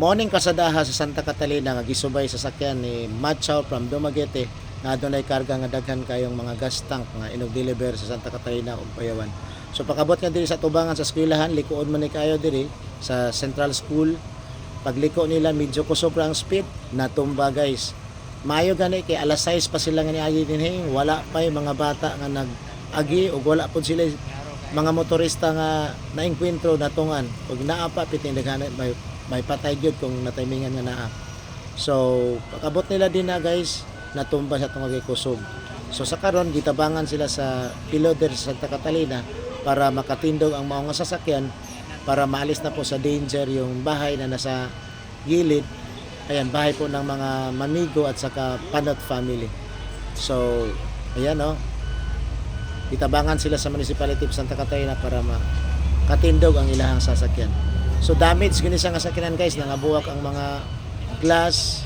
Morning kasadaha sa Santa Catalina nga gisubay sa sakyan ni Machaw from Dumaguete nga adunay karga nga daghan kayong mga gas tank nga inog deliver sa Santa Catalina ug Payawan. So pakabot nga diri sa tubangan sa eskwelahan, likuon man ni kayo diri sa Central School. Pagliko nila medyo kusobra ang speed, natumba guys. Mayo gani kay alas 6 pa sila nga niagi dinhi, wala pa yung mga bata nga nag-agi ug wala pud sila mga motorista nga naengkwentro natungan ug naa pa daghan may patay gyud kung natimingan nga naa. So, pakabot nila din na guys, natumba sa tungag kusog. So sa karon gitabangan sila sa Piloder sa Santa Catalina para makatindog ang mga sasakyan para maalis na po sa danger yung bahay na nasa gilid. Ayan, bahay po ng mga Mamigo at saka Panot family. So, ayan oh. Gitabangan sila sa Municipality of Santa Catalina para makatindog ang ilahang sasakyan. So damage gini sa sasakyanan guys, nangabuwak ang mga glass,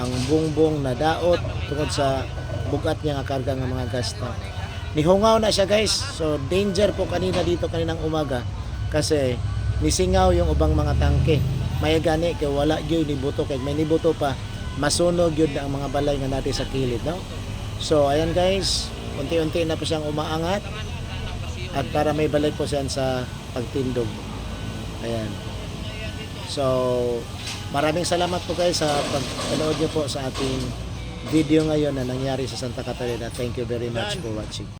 ang bungbong na daot tungod sa bugat niya nga karga ng mga gas tank. Nihungaw na siya guys. So danger po kanina dito kaninang umaga kasi nisingaw yung ubang mga tangke. May gani kay wala gyud ni buto kay may nibuto pa masunog yun ang mga balay nga natin sa kilid no. So ayan guys, unti-unti na po siyang umaangat at para may balik po siya sa pagtindog. Ayan. So, maraming salamat po guys sa pagpanood niyo po sa ating video ngayon na nangyari sa Santa Catalina. Thank you very much for watching.